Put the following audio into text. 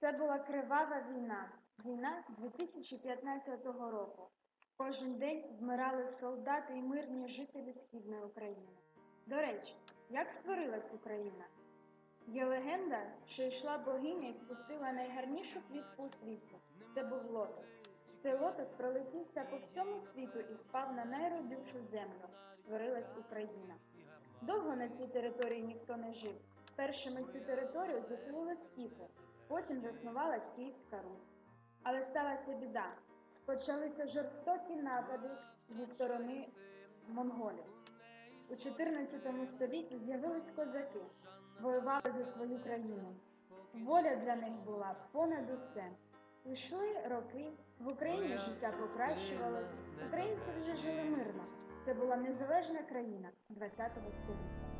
Це була кривава війна. Війна 2015 року. Кожен день вмирали солдати і мирні жителі Східної України. До речі, як створилась Україна? Є легенда, що йшла богиня і впустила найгарнішу квітку у світі. Це був лотос. Цей лотос пролетівся по всьому світу і впав на найродюшу землю. Створилась Україна. Довго на цій території ніхто не жив. Першими цю територію заселили скіфи, потім заснувалась Київська Русь. Але сталася біда. Почалися жорстокі напади зі сторони монголів. У 14 столітті з'явились козаки, воювали за свою країну. Воля для них була понад усе. Йшли роки, в Україні життя покращувалось, українці вже жили мирно. Це була незалежна країна ХХ століття.